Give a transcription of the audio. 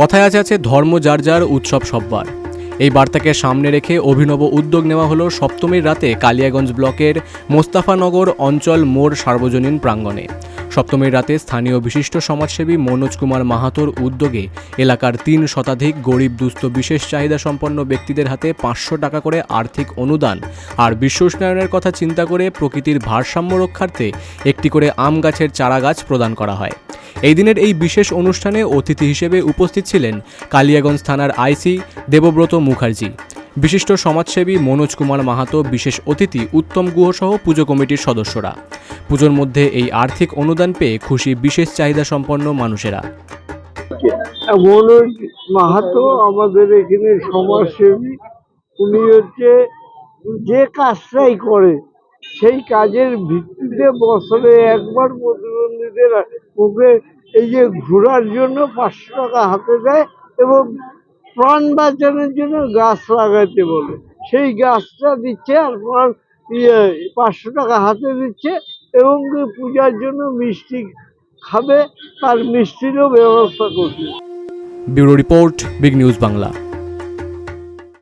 কথায় আছে আছে, ধর্ম যার যার, উৎসব সব্বার। এই বার্তাকে সামনে রেখে অভিনব উদ্যোগ নেওয়া হলো সপ্তমীর রাতে কালিয়াগঞ্জ ব্লকের মোস্তাফানগর অঞ্চল মোড় সার্বজনীন প্রাঙ্গণে। সপ্তমীর রাতে স্থানীয় বিশিষ্ট সমাজসেবী মনোজ কুমার মাহাতোর উদ্যোগে এলাকার তিন শতাধিক গরিব দুস্থ বিশেষ চাহিদা সম্পন্ন ব্যক্তিদের হাতে পাঁচশো টাকা করে আর্থিক অনুদান আর বিশ্ব উষ্ণায়নের কথা চিন্তা করে প্রকৃতির ভারসাম্য রক্ষার্থে একটি করে আম গাছের চারা গাছ প্রদান করা হয়। এই দিনের এই বিশেষ অনুষ্ঠানে অতিথি হিসেবে উপস্থিত ছিলেন কালিয়াগঞ্জ থানার আইসি দেবব্রত মুখার্জি। বিশিষ্ট সমাজসেবী মনোজ কুমার মাহাতো, বিশেষ অতিথি উত্তম গুহ সহ পুজো কমিটির সদস্যরা। পুজোর মধ্যে এই আর্থিক অনুদান পেয়ে খুশি বিশেষ চাহিদা সম্পন্ন মানুষেরা। মনোজ মাহাতো আমাদের এখানে সমাজসেবী। উনি হচ্ছে যে কাজটাই করে, সেই কাজের ভিত্তিতে বছরে একবার প্রতিবন্ধীদের মুখে এই যে ঘোরার জন্য পাঁচশো টাকা হাতে দেয় এবং প্রাণ বাঁচানোর জন্য গাছ লাগাতে বলে। সেই গাছটা দিচ্ছে আর প্রাণ ইয়ে পাঁচশো টাকা হাতে দিচ্ছে এবং পূজার জন্য মিষ্টি খাবে, তার মিষ্টিরও ব্যবস্থা করছে। Bureau report, big news Bangla.